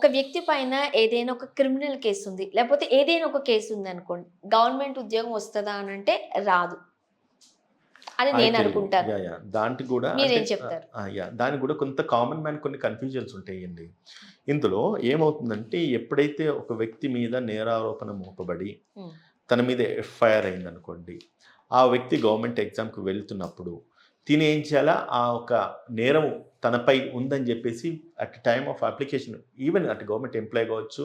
ఒక వ్యక్తి పైన ఏదైనా ఒక క్రిమినల్ కేసు ఉంది లేకపోతే ఏదైనా ఒక కేసు ఉంది అనుకోండి గవర్నమెంట్ ఉద్యోగం వస్తుందా అని అంటే రాదు అని నేను అనుకుంటాను. దానికి కూడా మీరేం చెప్తారు? దానికి కూడా కొంత కామన్ మ్యాన్ కొన్ని కన్ఫ్యూజన్స్ ఉంటాయండి ఇందులో ఏమవుతుందంటే ఎప్పుడైతే ఒక వ్యక్తి మీద నేరారోపణ మోపబడి. తన మీద ఎఫ్ఐఆర్ అయిందనుకోండి ఆ వ్యక్తి గవర్నమెంట్ ఎగ్జామ్కి వెళ్తున్నప్పుడు తిని ఏం చేయాలా? ఆ ఒక నేరం తనపై ఉందని చెప్పేసి at time of application even అటు గవర్నమెంట్ ఎంప్లాయ్ కావచ్చు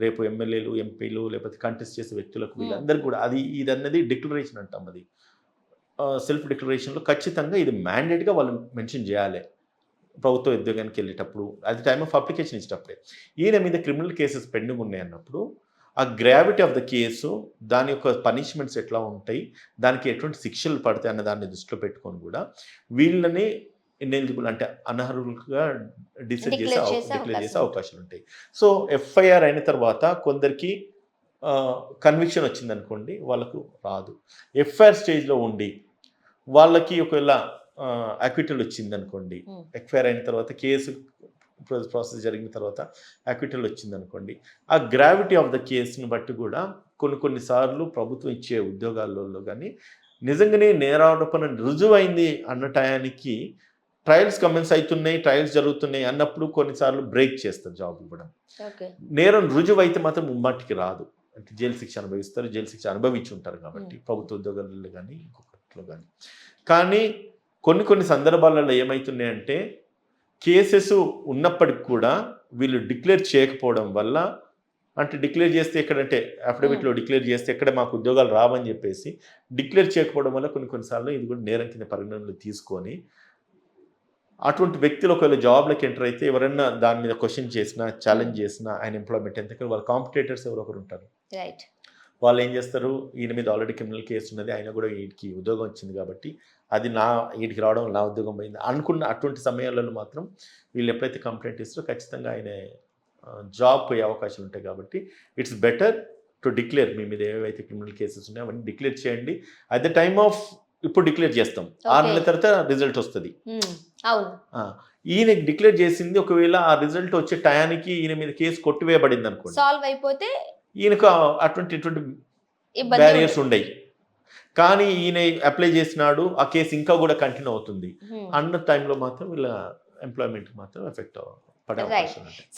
రేపు ఎమ్మెల్యేలు ఎంపీలు లేకపోతే కంటెస్ట్ చేసే వ్యక్తులకు Hmm. వీళ్ళందరికీ కూడా అది ఇది అన్నది డిక్లరేషన్ అంటాం అది. సెల్ఫ్ డిక్లరేషన్లో ఖచ్చితంగా ఇది మ్యాండేట్గా వాళ్ళు మెన్షన్ చేయాలి. ప్రభుత్వ ఉద్యోగానికి వెళ్ళేటప్పుడు అది టైమ్ ఆఫ్ అప్లికేషన్ ఇచ్చేటప్పుడే ఈయన మీద క్రిమినల్ కేసెస్ పెండింగ్ ఉన్నాయి అన్నప్పుడు ఆ గ్రావిటీ ఆఫ్ ద కేసు దాని యొక్క పనిష్మెంట్స్ ఎట్లా ఉంటాయి దానికి ఎటువంటి శిక్షలు పడతాయి అన్న దాన్ని దృష్టిలో పెట్టుకొని కూడా వీళ్ళని ఇన్ఎలిజిబుల్ అంటే అనర్హులుగా డిసైడ్ చేసే డిక్లేర్ చేసే అవకాశం అవకాశాలు ఉంటాయి సో ఎఫ్ఐఆర్ అయిన తర్వాత కొందరికి కన్విక్షన్ వచ్చింది అనుకోండి వాళ్ళకు రాదు ఎఫ్ఐఆర్ స్టేజ్లో ఉండి వాళ్ళకి ఒకవేళ అక్విటల్ వచ్చింది అనుకోండి Hmm. అయిన తర్వాత కేసు ప్రాసెస్ జరిగిన తర్వాత అక్విటల్ వచ్చింది అనుకోండి ఆ గ్రావిటీ ఆఫ్ ద కేసుని బట్టి కూడా కొన్ని కొన్నిసార్లు ప్రభుత్వం ఇచ్చే ఉద్యోగాలలో కానీ నిజంగానే నేరారోపణ రుజువైంది అన్న టయానికి ట్రయల్స్ కమెన్స్ అవుతున్నాయి ట్రయల్స్ జరుగుతున్నాయి అన్నప్పుడు కొన్నిసార్లు బ్రేక్ చేస్తారు జాబ్ ఇవ్వడం. నేరం రుజువు అయితే మాత్రం ముమ్మాటికి రాదు. అంటే జైలు శిక్ష అనుభవిస్తారు జైలు శిక్ష అనుభవించి ఉంటారు కాబట్టి ప్రభుత్వ ఉద్యోగాలలో కానీ ఇంకొకటిలో కానీ. కానీ కొన్ని కొన్ని సందర్భాలలో ఏమవుతున్నాయంటే కేసెస్ ఉన్నప్పటికి కూడా వీళ్ళు డిక్లేర్ చేయకపోవడం వల్ల అంటే డిక్లేర్ చేస్తే ఎక్కడంటే అఫిడవిట్లో డిక్లేర్ చేస్తే ఎక్కడ మాకు ఉద్యోగాలు రావని చెప్పేసి డిక్లేర్ చేయకపోవడం వల్ల కొన్ని కొన్నిసార్లు ఇది కూడా నేరం కింద పరిగణనలు తీసుకొని అటువంటి వ్యక్తులు ఒకవేళ జాబ్లోకి ఎంటర్ అయితే ఎవరైనా దాని మీద క్వశ్చన్ చేసినా ఛాలెంజ్ చేసినా ఆయన ఎంప్లాయ్మెంట్ ఎందుకంటే వాళ్ళ కాంపిటేటర్స్ ఎవరో ఒకరు ఉంటారు. రైట్ వాళ్ళు ఏం చేస్తారు? ఈయన మీద ఆల్రెడీ క్రిమినల్ కేసు ఉన్నది. ఆయన కూడా వీటికి ఉద్యోగం వచ్చింది కాబట్టి అది నా వీటికి రావడం నా ఉద్యోగం పోయింది. అనుకున్న అటువంటి సమయాలలో మాత్రం వీళ్ళు ఎప్పుడైతే కంప్లైంట్ ఇస్తారో ఖచ్చితంగా ఆయన జాబ్ పోయే అవకాశాలు ఉంటాయి కాబట్టి ఇట్స్ బెటర్ టు డిక్లేర్ మీ మీద ఏవైతే క్రిమినల్ కేసెస్ ఉన్నాయో అవన్నీ డిక్లేర్ చేయండి. అట్ ద టైమ్ ఆఫ్ ఇప్పుడు డిక్లేర్ చేస్తాం. ఆరు. నెలల తర్వాత రిజల్ట్ వస్తుంది. ఆ, ఈయన డిక్లేర్ చేసింది ఒకవేళ ఆ రిజల్ట్ వచ్చే టయానికి ఈయన మీద కేసు కొట్టివేయబడింది అనుకోండి సాల్వ్ అయిపోతే ఈయనకు అటువంటి ఇటువంటి బ్యారియర్స్ ఉండయి. కానీ ఈయన అప్లై చేసినాడు ఆ కేసు ఇంకా కూడా కంటిన్యూ అవుతుంది. అన్న టైంలో మాత్రం వీళ్ళ ఎంప్లాయ్మెంట్ మాత్రం ఎఫెక్ట్ పడే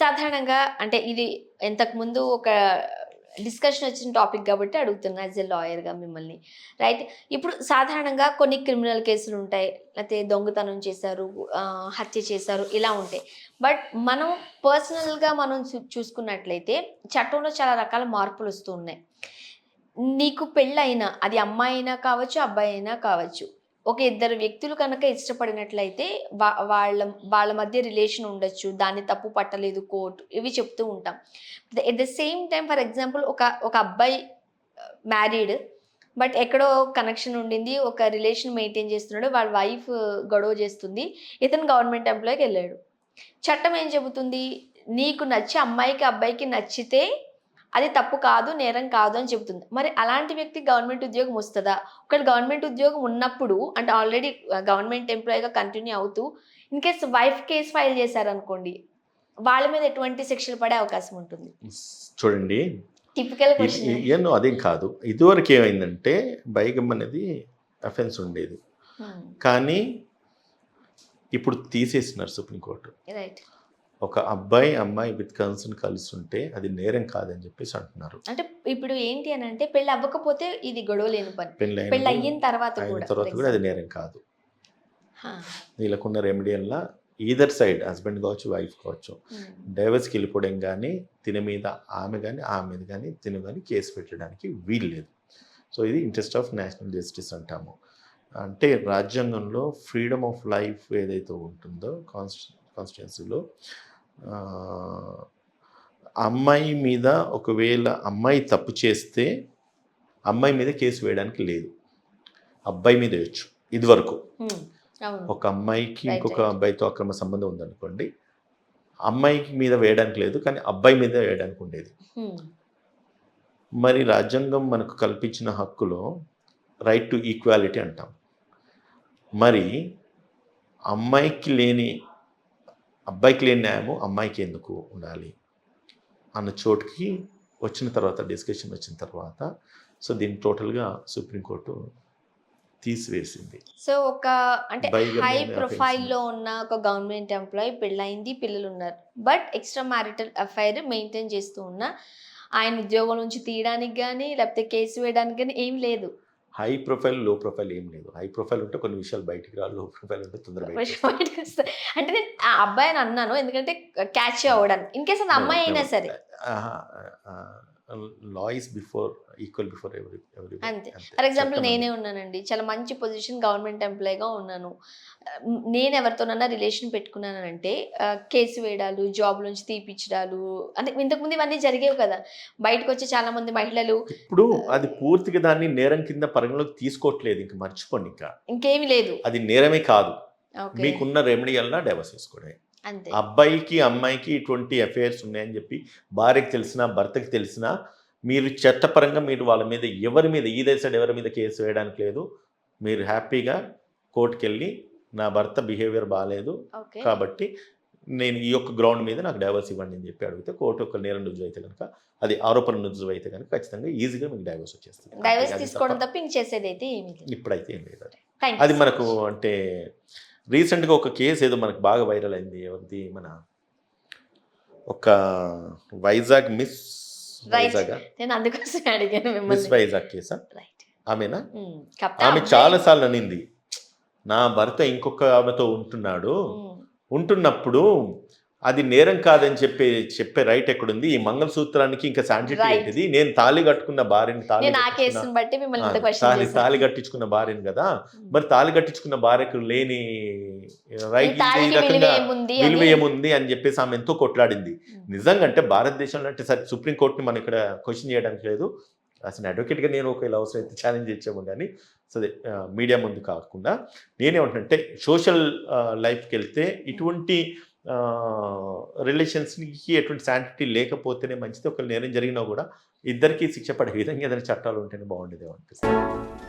సాధారణంగా అంటే ఇది ఇంతకు ముందు ఒక డిస్కషన్ వచ్చిన టాపిక్ కాబట్టి అడుగుతున్నా యాజ్ ఎ లాయర్గా మిమ్మల్ని. రైట్? ఇప్పుడు సాధారణంగా కొన్ని క్రిమినల్ కేసులు ఉంటాయి. లేకపోతే దొంగతనం చేశారు హత్య చేశారు ఇలా ఉంటాయి. బట్ మనం పర్సనల్గా మనం చూ- చూసుకున్నట్లయితే చట్టంలో చాలా రకాల మార్పులు వస్తూ ఉన్నాయి. నీకు పెళ్ళైనా అది అమ్మాయి అయినా కావచ్చు అబ్బాయి అయినా కావచ్చు ఒక ఇద్దరు వ్యక్తులు కనుక ఇష్టపడినట్లయితే వా- వాళ్ళ వాళ్ళ మధ్య రిలేషన్ ఉండొచ్చు దాన్ని తప్పు పట్టలేదు కోర్టు ఇవి చెప్తూ ఉంటాం. At the same time for example ఒక ఒక అబ్బాయి uh, మ్యారీడ్ బట్ ఎక్కడో కనెక్షన్ ఉండింది ఒక రిలేషన్ మెయింటైన్ చేస్తున్నాడు వాళ్ళ వైఫ్ uh, గొడవ చేస్తుంది ఇతను గవర్నమెంట్ ఎంప్లాయ్కి వెళ్ళాడు. చట్టం ఏం చెబుతుంది? నీకు నచ్చి అమ్మాయికి అబ్బాయికి నచ్చితే అది తప్పు కాదు నేరం కాదు అని చెబుతుంది. మరి అలాంటి వ్యక్తి గవర్నమెంట్ ఉద్యోగం వస్తుందా? ఒకవేళ గవర్నమెంట్ ఉద్యోగం ఉన్నప్పుడు అంటే ఆల్రెడీ గవర్నమెంట్ ఎంప్లాయీగా కంటిన్యూ అవుతూ in case wife case file చేశారనుకోండి వాళ్ళ మీద ఎటువంటి శిక్షలు పడే అవకాశం ఉంటుంది? చూడండి. టిపికల్ ఏమో అదేం కాదు. ఇదివరకు ఏమైందంటే బైగం అనేది అఫెన్స్ ఉండేది. కానీ ఇప్పుడు తీసేసినారు సుప్రీంకోర్టు. రైట్ ఒక అబ్బాయి అమ్మాయి విత్ కన్సర్న్ కలిసి ఉంటే అది నేరం కాదని చెప్పేసి అంటున్నారు అంటే ఇప్పుడు ఏంటి అని అంటే పెళ్ళి అవ్వకపోతే ఇది గొడవ లేని పని పెళ్ళి అయిన తర్వాత తర్వాత కూడా అది. నేరం కాదు. వీళ్ళకున్న రెమెడియల్లా ఈదర్ సైడ్ హస్బెండ్ కావచ్చు వైఫ్ కావచ్చు Hmm. డైవర్స్కి వెళ్ళిపోవడం కానీ తిన మీద ఆమె కానీ ఆమె మీద కానీ తిన కానీ కేసు పెట్టడానికి వీలు లేదు సో ఇది ఇంట్రెస్ట్ ఆఫ్ నేషనల్ జస్టిస్ అంటాము అంటే రాజ్యాంగంలో ఫ్రీడమ్ ఆఫ్ లైఫ్ ఏదైతే ఉంటుందో కాన్స్టి కాన్స్టిట్యున్సీలో అమ్మాయి మీద ఒకవేళ అమ్మాయి తప్పు చేస్తే అమ్మాయి మీద కేసు వేయడానికి లేదు. అబ్బాయి మీద వేయచ్చు ఇదివరకు. ఒక అమ్మాయికి ఇంకొక. అబ్బాయితో అక్రమ సంబంధం ఉందనుకోండి అమ్మాయికి మీద వేయడానికి లేదు కానీ అబ్బాయి మీద వేయడానికి ఉండేది. మరి రాజ్యాంగం మనకు కల్పించిన హక్కులో రైట్ టు ఈక్వాలిటీ అంటాం. మరి అమ్మాయికి లేని అబ్బాయికి లేని న్యాయము అమ్మాయికి ఎందుకు ఉండాలి? అన్న చోటుకి వచ్చిన తర్వాత డిస్కషన్ వచ్చిన తర్వాత సో దీన్ని టోటల్గా సుప్రీంకోర్టు తీసివేసింది. సో ఒక అంటే హై అనే ప్రొఫైల్ offence. లో ఉన్న ఒక గవర్నమెంట్ ఎంప్లాయీ పెళ్ళైంది పిల్లలు ఉన్నారు but extra marital affair maintain చేస్తూ ఉన్న ఆయన ఉద్యోగం నుంచి తీయడానికి కానీ లేకపోతే కేసు వేయడానికి కానీ ఏం లేదు. హై ప్రొఫైల్లో ప్రొఫైల్ ఏం లేదు. హై ప్రొఫైల్ ఉంటే కొన్ని విషయాలు బయటికి రా లో ప్రొఫైల్ ఉంటే తొందర బయటికి బయటకు వస్తాయి. అంటే నేను ఆ అబ్బాయిని అన్నాను. ఎందుకంటే క్యాచ్ అవ్వడానికి. ఇన్ కేస్ అది అమ్మాయి అయినా సరే. Law is before equal before ఎవరి ఎవరి అంతే. ఫర్ ఎగ్జాంపుల్ నేనే ఉన్నానండి. చాలా మంచి పొజిషన్ గవర్నమెంట్ ఎంప్లాయీగా ఉన్నాను. నేను ఎవరితోనన్నా రిలేషన్ పెట్టుకున్నానంటే కేసు వేయడాలు జాబ్ నుంచి తీపిచ్చడాలు అంటే ఇంతకుముందు ఇవన్నీ జరిగేవి కదా. బయటకు వచ్చే చాలా మంది మహిళలు ఇప్పుడు అది పూర్తిగా దాన్ని నేరం కింద పరిగణలోకి తీసుకోవట్లేదు. ఇంకా మర్చిపోండి ఇంకా. ఇంకేమీ లేదు. అది నేరమే కాదు. మీకున్న రెమెడీ అలా డైవర్స్ చేసుకోవడమే. అబ్బాయికి అమ్మాయికి ఇటువంటి అఫైర్స్ ఉన్నాయని చెప్పి భార్యకి తెలిసినా భర్తకి తెలిసినా మీరు చట్టపరంగా మీరు వాళ్ళ మీద ఎవరి మీద ఈ సైడ్ ఎవరి మీద కేసు వేయడానికి లేదు. మీరు హ్యాపీగా కోర్టుకి వెళ్ళి నా భర్త బిహేవియర్ బాగాలేదు కాబట్టి నేను ఈ యొక్క గ్రౌండ్ మీద నాకు డైవర్స్ ఇవ్వండి అని చెప్పి అడిగితే కోర్టు ఒక నేరం రుజువు అయితే కనుక అది ఆరోపణ రుజువు అయితే కనుక ఖచ్చితంగా ఈజీగా మీకు డైవర్స్ వచ్చేస్తుంది. డైవర్స్ తీసుకోవడం తప్ప ఇంక చేసేది అయితే ఏమీ ఇప్పుడైతే ఏం లేదు. అది. మనకు. అంటే రీసెంట్గా ఒక కేసు ఏదో మనకు బాగా వైరల్ అయింది ఎవరిది మన ఒక వైజాగ్ మిస్. వైజాగ్? నేను అందుకోసం అడిగాను మిస్ వైజాగ్ కేసా? ఆమెనా? ఆమె చాలా సార్లు అనింది నా భర్త ఇంకొక ఆమెతో ఉంటున్నాడు. ఉంటున్నప్పుడు అది నేరం కాదని చెప్పే చెప్పే రైట్ ఎక్కడుంది? ఈ మంగళసూత్రానికి ఇంకా శాంటిటీ. ఏంటిది? నేను తాళి కట్టుకున్న భార్యని తాళి తాళి కట్టించుకున్న భార్యని కదా? మరి తాళి కట్టించుకున్న భార్యకు లేని రైట్ ఈ రకంగా ఏముంది విలువ అని- ఏముంది అని చెప్పేసి ఆమె ఎంతో కొట్లాడింది. ఉమ్. నిజంగా అంటే భారతదేశంలో అంటే సరే సుప్రీంకోర్టుని మనం ఇక్కడ క్వశ్చన్ చేయడానికి లేదు. అసలు అడ్వకేట్గా నేను ఒకవేళ అవసరం అయితే ఛాలెంజ్ చేసాము కానీ సరే మీడియా ముందు కాకుండా నేనేమంటే సోషల్ లైఫ్కి వెళ్తే ఇటువంటి రిలేషన్స్కి ఎటువంటి శాంటిటీ లేకపోతేనే మంచిది. ఒక నేరం జరిగినా కూడా ఇద్దరికీ శిక్ష పడే విధంగా ఏదైనా చట్టాలు ఉంటేనే బాగుండేదేమో అనిపిస్తుంది.